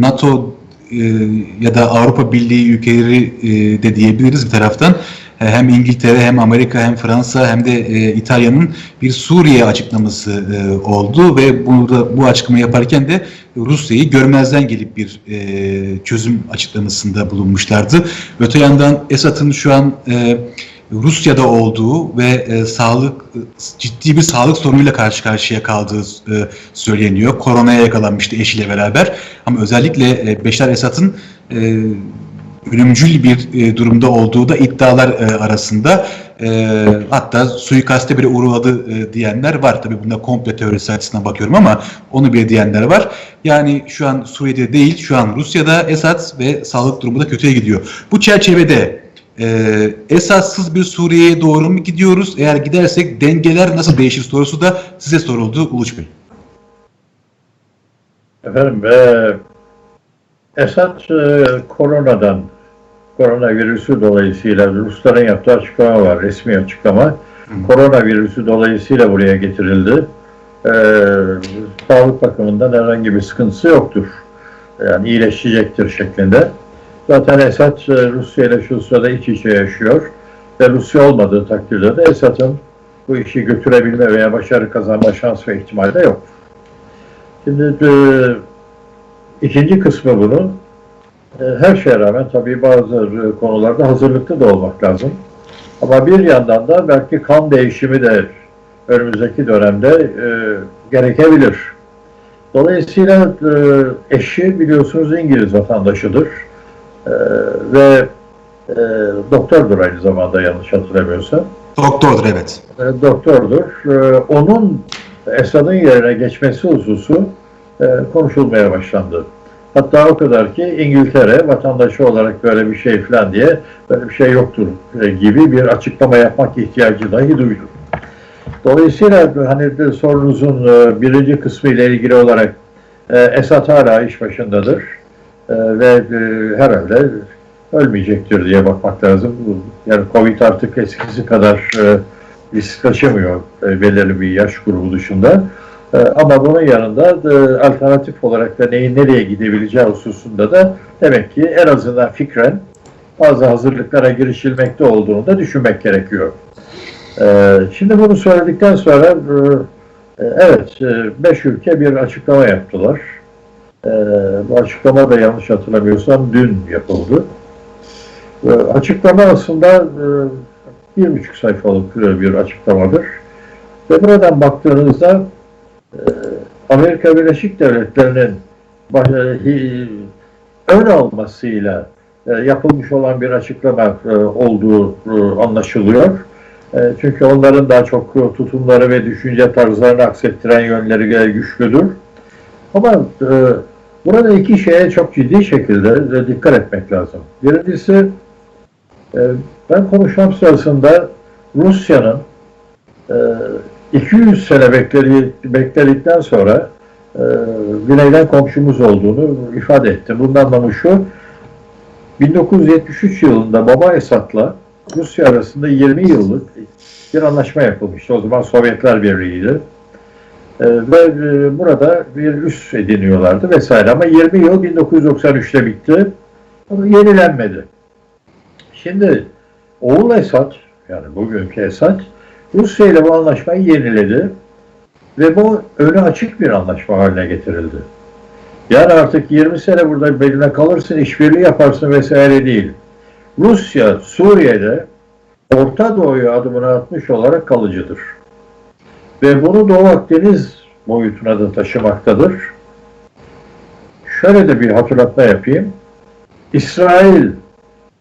NATO e, ya da Avrupa Birliği ülkeleri e, de diyebiliriz bir taraftan. E, hem İngiltere hem Amerika hem Fransa hem de İtalya'nın bir Suriye açıklaması oldu ve burada bu açıklamayı yaparken de Rusya'yı görmezden gelip bir çözüm açıklamasında bulunmuşlardı. Öte yandan Esad'ın şu an e, Rusya'da olduğu ve e, sağlık ciddi bir sağlık sorunuyla karşı karşıya kaldığı e, söyleniyor. Koronaya yakalanmıştı eşiyle beraber. Ama özellikle e, Beşar Esad'ın e, ölümcül bir e, durumda olduğu da iddialar e, arasında. E, hatta suikaste bile uğradı e, diyenler var. Tabii bunda komple teorisi açısından bakıyorum ama onu bile diyenler var. Yani şu an Suriye'de değil, şu an Rusya'da Esad ve sağlık durumu da kötüye gidiyor. Bu çerçevede e, esassız bir Suriye'ye doğru mu gidiyoruz? Eğer gidersek dengeler nasıl değişir sorusu da size soruldu Uluç Bey. Efendim, e, Esad e, koronadan, koronavirüsü dolayısıyla Rusların yaptığı açıklama var, resmi açıklama. Hı. Koronavirüsü dolayısıyla buraya getirildi. E, sağlık bakımından herhangi bir sıkıntısı yoktur. Yani iyileşecektir şeklinde. Zaten Esad e, Rusya ile şu sırada iç içe yaşıyor. Ve Rusya olmadığı takdirde de Esad'ın bu işi götürebilme veya başarı kazanma şans ve ihtimali de yok. Şimdi e, ikinci kısmı bunun e, her şeye rağmen tabii bazı e, konularda hazırlıklı da olmak lazım. Ama bir yandan da belki kan değişimi de önümüzdeki dönemde e, gerekebilir. Dolayısıyla e, eşi biliyorsunuz İngiliz vatandaşıdır. E, ve e, doktordur aynı zamanda yanlış hatırlamıyorsam. Doktordur evet. E, doktordur. E, onun Esad'ın yerine geçmesi hususu e, konuşulmaya başlandı. Hatta o kadar ki İngiltere vatandaşı olarak böyle bir şey falan diye böyle bir şey yoktur e, gibi bir açıklama yapmak ihtiyacı dahi duydu. Dolayısıyla hani sorunuzun e, birinci kısmı ile ilgili olarak e, Esad hala iş başındadır ve e, herhalde ölmeyecektir diye bakmak lazım. Yani Covid artık eskisi kadar e, risk taşımıyor e, belirli bir yaş grubu dışında. Ama bunun yanında alternatif olarak da neyin nereye gidebileceği hususunda da demek ki en azından fikren bazı hazırlıklara girişilmekte olduğunu da düşünmek gerekiyor. Şimdi bunu söyledikten sonra evet beş ülke bir açıklama yaptılar. E, bu açıklama da yanlış hatırlamıyorsam dün yapıldı. E, açıklama aslında e, bir buçuk sayfalık bir açıklamadır. Ve buradan baktığınızda e, Amerika Birleşik Devletleri'nin ön almasıyla e, yapılmış olan bir açıklama e, olduğu e, anlaşılıyor. E, Çünkü onların daha çok tutumları ve düşünce tarzlarını aksettiren yönleri güçlüdür. Ama e, burada iki şeye çok ciddi şekilde e, dikkat etmek lazım. Birincisi e, ben konuşmam sırasında Rusya'nın e, 200 sene bekledi, bekledikten sonra e, güneyden komşumuz olduğunu ifade ettim. Bundan anlamı şu, 1973 yılında Baba Esad'la Rusya arasında 20 yıllık bir anlaşma yapılmıştı. O zaman Sovyetler Birliği'ydi. E, ve e, burada bir üs ediniyorlardı vesaire. Ama 20 yıl 1993'te bitti. Yenilenmedi. Şimdi oğul Esad, yani bugünkü Esad, Rusya ile bu anlaşmayı yeniledi ve bu önü açık bir anlaşma haline getirildi. Yani artık 20 sene burada benimle kalırsın, işbirliği yaparsın vesaire değil. Rusya, Suriye'de Orta Doğu'ya adımını atmış olarak kalıcıdır. Ve bunu Doğu Akdeniz boyutuna da taşımaktadır. Şöyle de bir hatırlatma yapayım. İsrail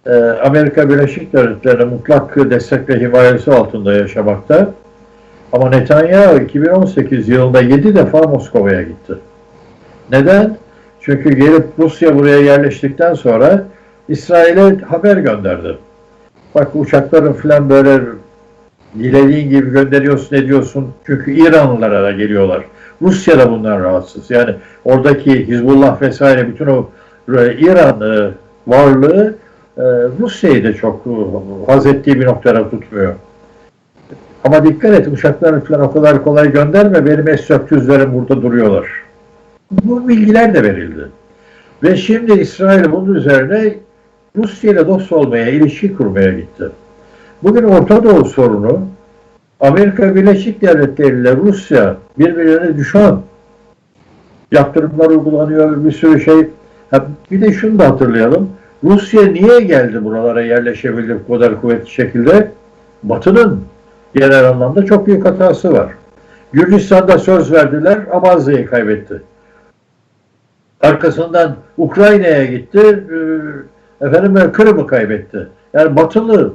e, Amerika Birleşik Devletleri'ne mutlak destek ve himayesi altında yaşamakta. Ama Netanyahu 2018 yılında 7 defa Moskova'ya gitti. Neden? Çünkü gelip Rusya buraya yerleştikten sonra İsrail'e haber gönderdi. Bak uçakların falan böyle dilediğin gibi gönderiyorsun ediyorsun. Çünkü İranlılara da geliyorlar. Rusya da bundan rahatsız. Yani oradaki Hizbullah vesaire bütün o e, İran e, varlığı e, Rusya'yı da çok haz ettiği bir noktada tutmuyor. Ama dikkat et uçakları falan o kadar kolay gönderme benim S-400'lerim burada duruyorlar. Bu bilgiler de verildi. Ve şimdi İsrail bunun üzerine Rusya ile dost olmaya, ilişki kurmaya gitti. Bugün Orta Doğu sorunu Amerika Birleşik Devletleri ile Rusya birbirlerine düşman. Yaptırımlar uygulanıyor, bir sürü şey. Ha, bir de şunu da hatırlayalım. Rusya niye geldi buralara yerleşebildi bu kadar kuvvetli şekilde? Batı'nın genel anlamda çok büyük hatası var. Gürcistan'da söz verdiler, Abaza'yı kaybetti. Arkasından Ukrayna'ya gitti, efendim Kırım'ı kaybetti. Yani Batılı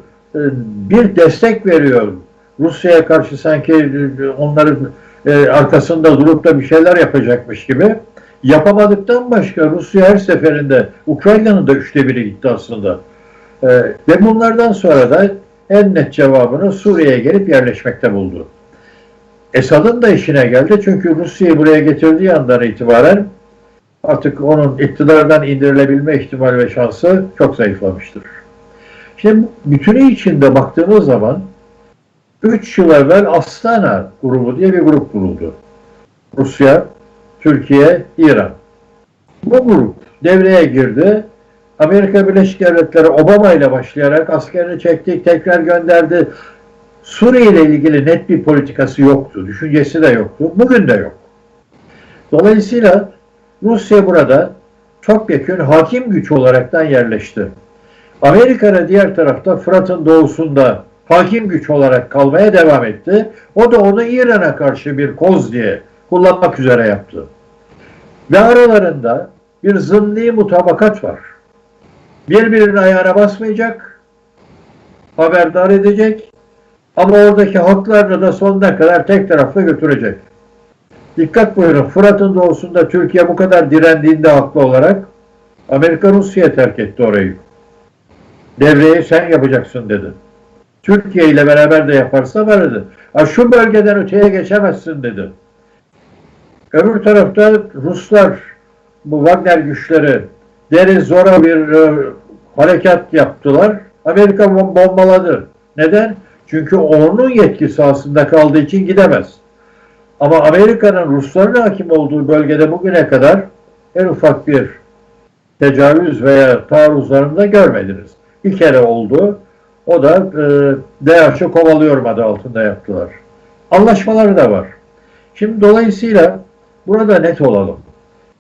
bir destek veriyor. Rusya'ya karşı sanki e, onların e, arkasında durup da bir şeyler yapacakmış gibi. Yapamadıktan başka Rusya her seferinde Ukrayna'nın da üçte biri gitti aslında. E, ve bunlardan sonra da en net cevabını Suriye'ye gelip yerleşmekte buldu. Esad'ın da işine geldi çünkü Rusya'yı buraya getirdiği andan itibaren artık onun iktidardan indirilebilme ihtimali ve şansı çok zayıflamıştır. Şimdi bütünü içinde baktığımız zaman 3 yıl evvel Astana grubu diye bir grup kuruldu. Rusya, Türkiye, İran. Bu grup devreye girdi. Amerika Birleşik Devletleri Obama ile başlayarak askerini çekti, tekrar gönderdi. Suriye ile ilgili net bir politikası yoktu, düşüncesi de yoktu. Bugün de yok. Dolayısıyla Rusya burada çok yakın hakim güç olaraktan yerleşti. Amerika'da diğer tarafta Fırat'ın doğusunda hakim güç olarak kalmaya devam etti. O da onu İran'a karşı bir koz diye kullanmak üzere yaptı. Ve aralarında bir zımni mutabakat var. Birbirinin ayağına basmayacak, haberdar edecek ama oradaki haklarını da sonuna kadar tek taraflı götürecek. Dikkat buyurun, Fırat'ın doğusunda Türkiye bu kadar direndiğinde haklı olarak Amerika Rusya'ya terk etti orayı. Devreyi sen yapacaksın dedi. Türkiye ile beraber de yaparsa var dedi. Ha, şu bölgeden öteye geçemezsin dedi. Öbür tarafta Ruslar, bu Wagner güçleri deri zora bir e, harekat yaptılar. Amerika bom- bombaladı. Neden? Çünkü onun yetkisi aslında kaldığı için gidemez. Ama Amerika'nın Rusların hakim olduğu bölgede bugüne kadar en ufak bir tecavüz veya taarruzlarını da görmediniz. Bir kere oldu. O da e, DH'ı kovalıyorum adı altında yaptılar. Anlaşmaları da var. Şimdi dolayısıyla burada net olalım.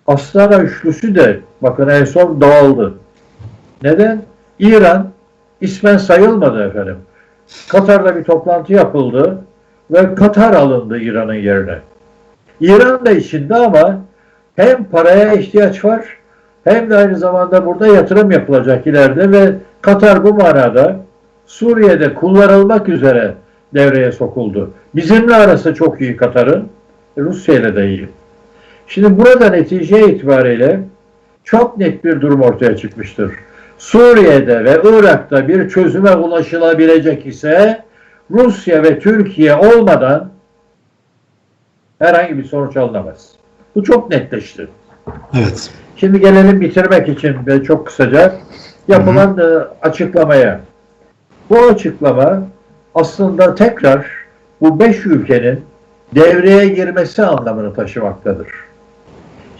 Astana üçlüsü de bakın en son dağıldı. Neden? İran ismen sayılmadı efendim. Katar'da bir toplantı yapıldı ve Katar alındı İran'ın yerine. İran da içinde ama hem paraya ihtiyaç var hem de aynı zamanda burada yatırım yapılacak ileride ve Katar bu manada Suriye'de kullanılmak üzere devreye sokuldu. Bizimle arası çok iyi Katar'ın, Rusya ile de iyi. Şimdi burada netice itibariyle çok net bir durum ortaya çıkmıştır. Suriye'de ve Irak'ta bir çözüme ulaşılabilecek ise Rusya ve Türkiye olmadan herhangi bir sonuç alınamaz. Bu çok netleşti. Evet. Şimdi gelelim bitirmek için ve çok kısaca yapılan e, açıklamaya. Bu açıklama aslında tekrar bu beş ülkenin devreye girmesi anlamını taşımaktadır.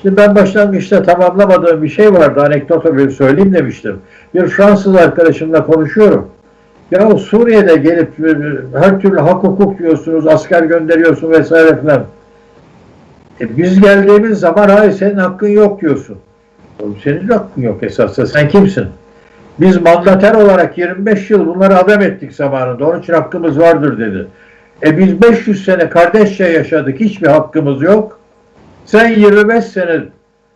Şimdi ben başlangıçta tamamlamadığım bir şey vardı. Anekdota bir söyleyeyim demiştim. Bir Fransız arkadaşımla konuşuyorum. Ya Suriye'de gelip e, her türlü hak hukuk diyorsunuz, asker gönderiyorsun vesaire filan. E biz geldiğimiz zaman hayır senin hakkın yok diyorsun. Oğlum Senin hakkın yok esasında. Sen kimsin? Biz mandater olarak 25 yıl bunları adam ettik zamanında. Onun için hakkımız vardır dedi. E biz 500 sene kardeşçe yaşadık. Hiçbir hakkımız yok. Sen 25 sene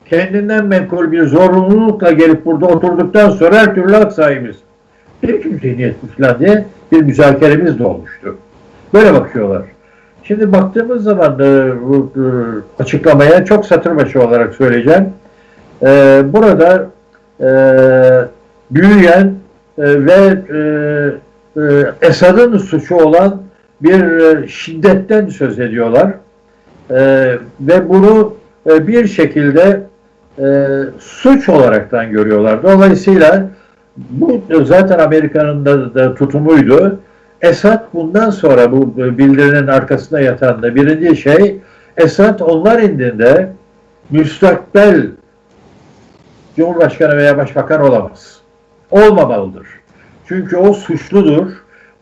kendinden menkul bir zorunlulukla gelip burada oturduktan sonra her türlü hak sahibiz. Bir kimse niyetli falan diye bir müzakeremiz de olmuştu. Böyle bakıyorlar. Şimdi baktığımız zaman e, bu e, açıklamaya çok satır başı olarak söyleyeceğim. E, burada büyüyen e, ve e, e, Esad'ın suçu olan bir şiddetten söz ediyorlar. Ve bunu bir şekilde suç olaraktan görüyorlar. Dolayısıyla bu zaten Amerika'nın da, da tutumuydu. Esad bundan sonra bu bildirinin arkasında yatan da birinci şey Esad onlar indinde müstakbel Cumhurbaşkanı veya Başbakan olamaz. Olmamalıdır. Çünkü o suçludur.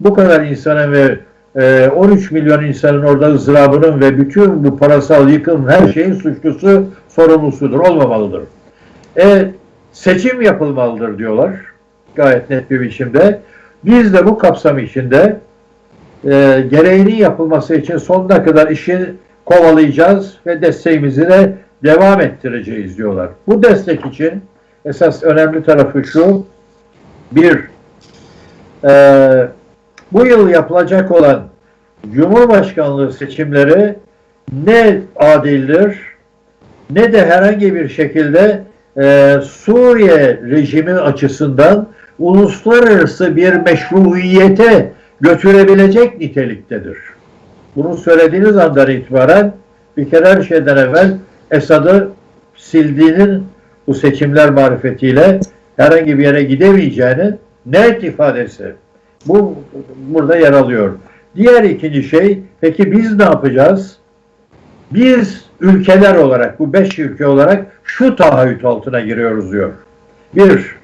Bu kadar insanın ve e, 13 milyon insanın orada ızdırabının ve bütün bu parasal yıkım her şeyin suçlusu, sorumlusudur. Olmamalıdır. E, seçim yapılmalıdır diyorlar. Gayet net bir biçimde. Biz de bu kapsam içinde e, gereğinin yapılması için sonuna kadar işi kovalayacağız ve desteğimizi de devam ettireceğiz diyorlar. Bu destek için esas önemli tarafı şu, bir, e, bu yıl yapılacak olan Cumhurbaşkanlığı seçimleri ne adildir ne de herhangi bir şekilde e, Suriye rejimi açısından uluslararası bir meşruiyete götürebilecek niteliktedir. Bunu söylediğiniz andan itibaren bir kere her şeyden evvel Esad'ı sildiğinin bu seçimler marifetiyle herhangi bir yere gidemeyeceğini net ifadesi. Bu burada yer alıyor. Diğer ikinci şey, peki biz ne yapacağız? Biz ülkeler olarak, bu beş ülke olarak şu taahhüt altına giriyoruz diyor. Bir,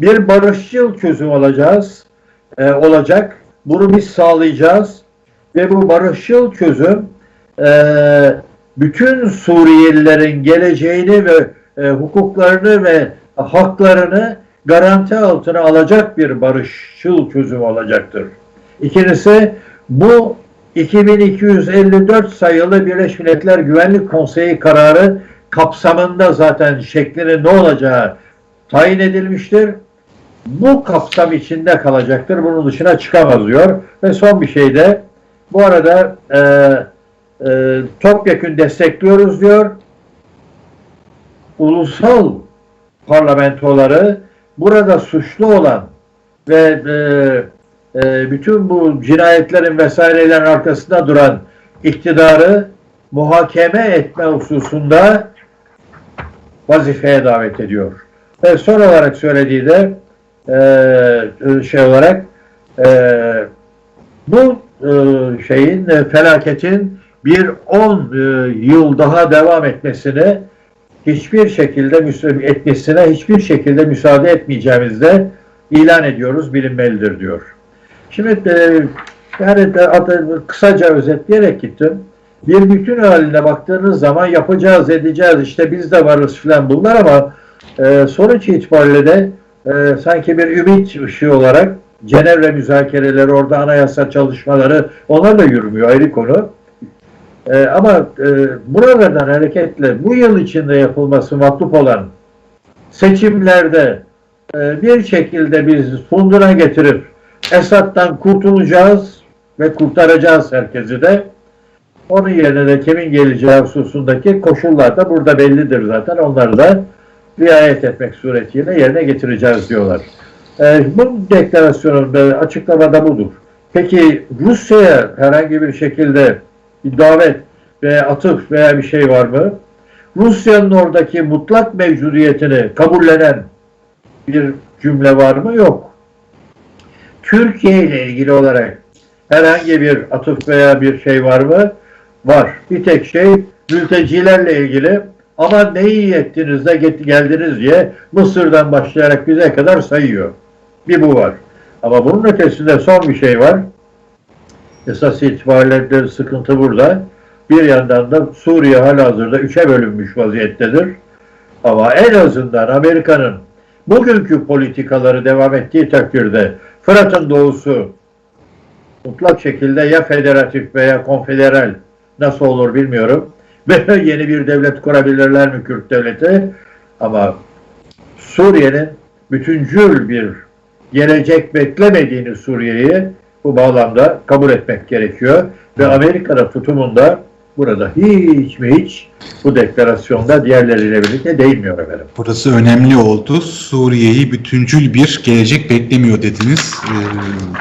bir barışçıl çözüm alacağız, e, olacak. Bunu biz sağlayacağız ve bu barışçıl çözüm e, bütün Suriyelilerin geleceğini ve e, hukuklarını ve haklarını garanti altına alacak bir barışçıl çözüm olacaktır. İkincisi bu 2254 sayılı Birleşmiş Milletler Güvenlik Konseyi kararı kapsamında zaten şeklinin ne olacağı tayin edilmiştir. Bu kapsam içinde kalacaktır. Bunun dışına çıkamaz diyor. Ve son bir şey de bu arada e, e, topyekün destekliyoruz diyor. Ulusal parlamentoları burada suçlu olan ve e, e, bütün bu cinayetlerin vesairelerin arkasında duran iktidarı muhakeme etme hususunda vazifeye davet ediyor. Ve son olarak söylediği de e, şey olarak e, bu e, şeyin e, felaketin bir 10 e, yıl daha devam etmesini hiçbir şekilde etmesine hiçbir şekilde müsaade etmeyeceğimizi de ilan ediyoruz bilinmelidir diyor. Şimdi e, yani de adı- kısaca özetleyerek gittim. Bir bütün haline baktığınız zaman yapacağız, edeceğiz, işte biz de varız filan bunlar ama e, sonuç itibariyle de e, sanki bir ümit ışığı olarak Cenevre müzakereleri, orada anayasa çalışmaları onlar da yürümüyor ayrı konu. E, ama e, buralardan hareketle bu yıl içinde yapılması matlup olan seçimlerde e, bir şekilde biz funduna getirip Esad'dan kurtulacağız ve kurtaracağız herkesi de. Onun yerine de kimin geleceği hususundaki koşullar da burada bellidir zaten. Onları da riayet etmek suretiyle yerine getireceğiz diyorlar. E, bu deklarasyonun da açıklamada budur. Peki Rusya'ya herhangi bir şekilde bir davet veya atıf veya bir şey var mı? Rusya'nın oradaki mutlak mevcudiyetini kabullenen bir cümle var mı? Yok. Türkiye ile ilgili olarak herhangi bir atıf veya bir şey var mı? Var. Bir tek şey mültecilerle ilgili ama ne iyi ettiniz de geldiniz diye Mısır'dan başlayarak bize kadar sayıyor. Bir bu var. Ama bunun ötesinde son bir şey var. Esas itibariyle de sıkıntı burada. Bir yandan da Suriye halihazırda üçe bölünmüş vaziyettedir. Ama en azından Amerika'nın bugünkü politikaları devam ettiği takdirde Fırat'ın doğusu mutlak şekilde ya federatif veya konfederal nasıl olur bilmiyorum. Veya yeni bir devlet kurabilirler mi Kürt devleti? Ama Suriye'nin bütüncül bir gelecek beklemediğini Suriye'yi bu bağlamda kabul etmek gerekiyor. Ve Amerika'da tutumunda burada hiç mi hiç bu deklarasyonda diğerleriyle birlikte değinmiyor efendim. Burası önemli oldu. Suriye'yi bütüncül bir gelecek beklemiyor dediniz. Ee,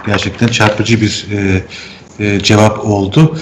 gerçekten çarpıcı bir e, e, cevap oldu.